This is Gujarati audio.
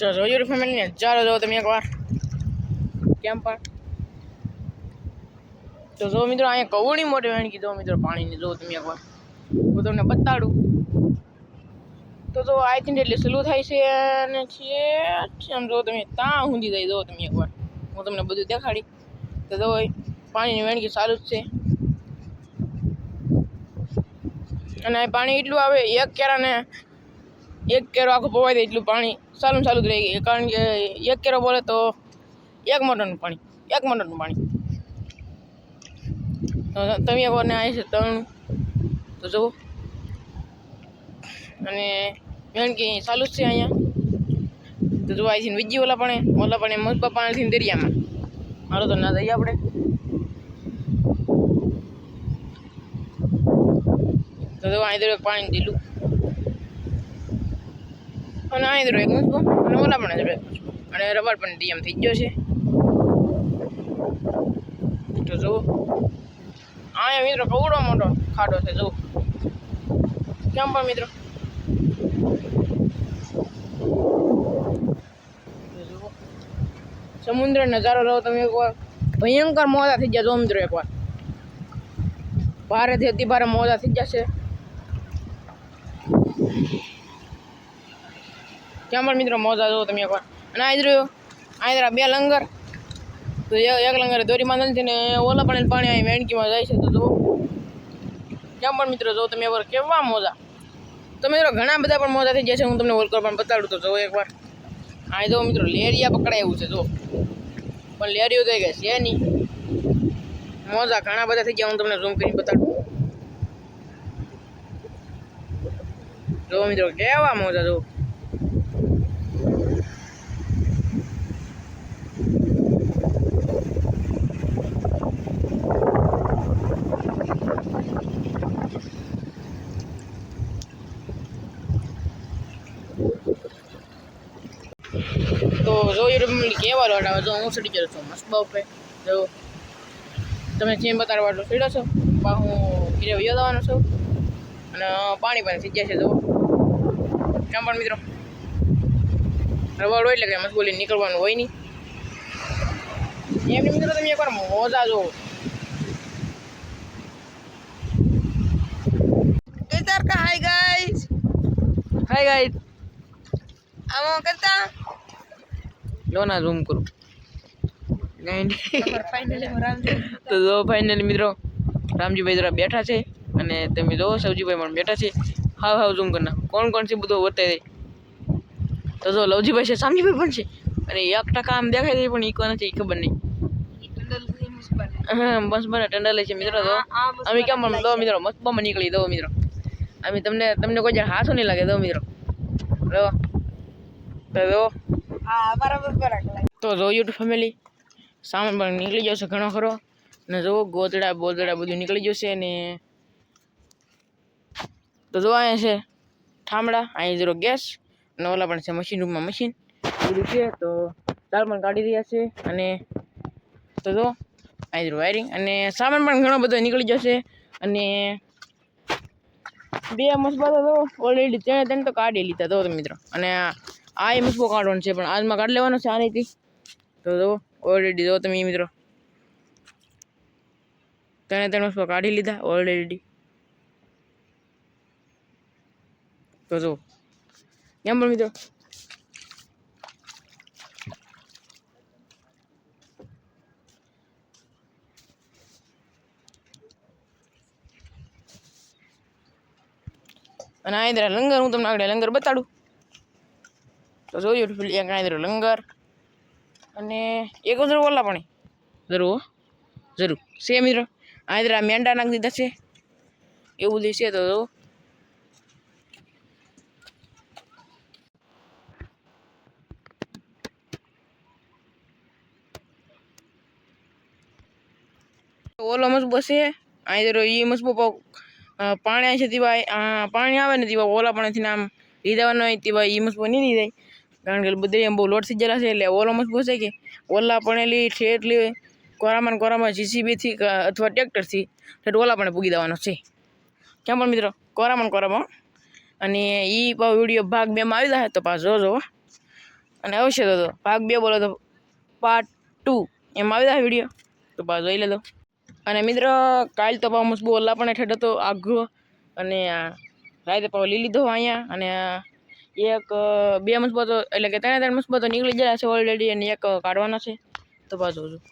જો જોયું ફેમિલીને ચાલો જો તમે એકવાર. કેમ પણ? તો જો મિત્રો, અહીંયા કવડી મોટી વેણ કીધો, મિત્રો, પાણીની. જો તમે એકવાર. હું તમને બતાડું. તો જો આઈ થિંક એટલે સ્લો થાય છે અને છે આમ જો તમે ત્યાં ઊંધી જાય દો તમે એકવાર. હું તમને બધું દેખાડી. તો જો પાણીની વેણકી સારું જ છે. અને પાણી એટલું આવે, એક કેરાને એક કેરો આખો પવાઈ દે એટલું પાણી સારું સારું જ રહી. કારણ કે એક કેરો બોલે તો એક મોટરનું પાણી, એક મોટરનું પાણી. તમે એક વાર ને આવી છે ત્રણ, તો જુઓ. અને વેણકી ચાલુ જ છે અહીંયા. તો જો આવી બીજી ઓલા પણ ઓલા પણ મસ્બા પાણીથી દરિયામાં. હાલો તો ના જઈએ આપણે. તો જોવા અહીં પાણી દીલું અને અહીં દરેક મસ્બો અને ઓલા પણ અને રબર પણ ડીએમ થઈ ગયો છે. તો જુઓ. અહીંયા મિત્રો કવડો મોટો ખાડો છે, જુઓ. કેમ પણ મિત્રો? સમુદ્ર નજારો રહો તમે એકવાર. ભયંકર મોજા થઈ ગયા સમુદ્ર એકવાર. ભારેથી અતિ ભારે મોજા થઈ જશે કેમ પણ મિત્રો મોજા જુઓ તમે એકવાર. અને આ રહ્યો આ બે લંગર. તો એ- એક લંગરે દોરી બાંધેલી છે ને ઓલા પણ પાણી અહીં વેણકીમાં જાય છે. તો જુઓ. કેમ પણ મિત્રો જો તમે એકવાર કેવા મોજા. તો મિત્રો ઘણા બધા પણ મોજા થઈ જશે હું તમને ઓલકર પણ બતાડું તો જો એકવાર. આ જો મિત્રો, લેરિયા પકડાય એવું છે જો પણ લેરિયો થઈ ગયા છે નહીં. મોજા ઘણા બધા થઈ ગયા. હું તમને ઝૂમ કરીને બતાડું. જો મિત્રો, કેવા મોજા જો જો યુટ્યુબ કેવા લોટ આવે તો હું સડી ગયો છું મસ્ત બપે. જો તમે જેમ બતાડવા એટલો સીડો છો પા હું ઘીરે વયો દેવાનો છું. અને પાણી પાણી થઈ છે જો. કેમ પણ મિત્રો? રવાડ હોય એટલે કે મસ્ત બોલી નીકળવાનું હોય નહીં. એમની મિત્રો તમે એકવાર મોજા જો હાય ગાઈઝ હાય ગાઈઝ આમાં કરતા? લોના ઝૂમ કરું. તો જો ફાઇનલી મિત્રો રામજીભાઈ જરા બેઠા છે અને તમે જોવો સવજીભાઈ પણ બેઠા છે. હાવ હાવ ઝૂમ કરના કોણ કોણ છે બધું વર્તાય તો જો લવજીભાઈ છે સામજીભાઈ પણ છે. અને એક ટકા આમ દેખાય છે પણ એ કોના છે એ ખબર નહીં. બસ બને. ટંડલે છે મિત્રો તો. અમે કેમ દો મિત્રો મસ્ત નીકળી દો મિત્રો. અમે તમને તમને કોઈ જણ હાથો નહીં લાગે દો મિત્રો. તો તો હા, બરાબર બરાબર. તો જો યુટ્યુબ ફેમિલી સામાન પણ નીકળી જશે ઘણો ખરો. ને જો ગોદડા બોદડા બધું નીકળી જશે ને. તો જો અહીંયા છે ઠામડા અહીં જરો ગેસ અને ઓલા પણ છે મશીન રૂમમાં મશીન બધું છે, તો દાળ પણ કાઢી રહ્યા છે. અને તો જો અહીં જરો વાયરિંગ અને સામાન પણ ઘણો બધો નીકળી જશે. અને બે મસબાતો તો ઓલરેડી તેણે તેને તો કાઢી લીધા તો મિત્રો. અને આ આ એ મસબો કાઢવાનો છે, પણ આજમાં કાઢી લેવાનો છે આ તો જુઓ ઓલરેડી જુઓ તમે મિત્રો. તને ત્રણ મસબા કાઢી લીધા ઓલરેડી તો જો કેમ પણ મિત્રો? અને આ લંગર હું તમને આગળ લંગર બતાડું. તો જોયું પેલી એક કાંઈ લંગર અને એક જરૂર ઓલા પણ. જરૂર. જરૂર છે મિત્રો. આ મેંડા નાખી દીધા છે. એવું દેશે તો જો. ઓલો મસબો છે. અહીં જરો એ મસબો પાણી છે દીવા પાણી આવે ને દીવા ઓલા પાણીથી આમ લીધાવાનો હોય તેવા એ મસબો નહીં લીધાય કારણ કે બધી એમ બહુ લોટ થઈ ગયેલા છે એટલે ઓલામાં જ પહોંચે કે, ઓલા પણ એટલી ઠેટલી કોરામાં કોરામાં જીસીબીથી અથવા ટ્રેક્ટરથી ઓલા પણ પૂગી દેવાનો છે. કેમ પણ મિત્રો? કોરામાં કોરામાં અને એ વીડિયો ભાગ બેમાં આવી જાય તો પાછો જોજો અને આવશે તો ભાગ બે બોલો તો પાર્ટ ટુ એમાં આવી જાય વીડિયો. તો પાછો જોઈ લેજો. અને મિત્રો, કાલ તો પાછો મસ્બુ ઓલા પણ ઠેઠ હતો આઘો. અને રાતે પાછો લઈ લીધો અહીંયા અને એક બે મસબતો, એટલે કે ત્રણે ત્રણ મસબતો નીકળી ગયા છે ઓલરેડી અને એક કાઢવાના છે. તપાસો છું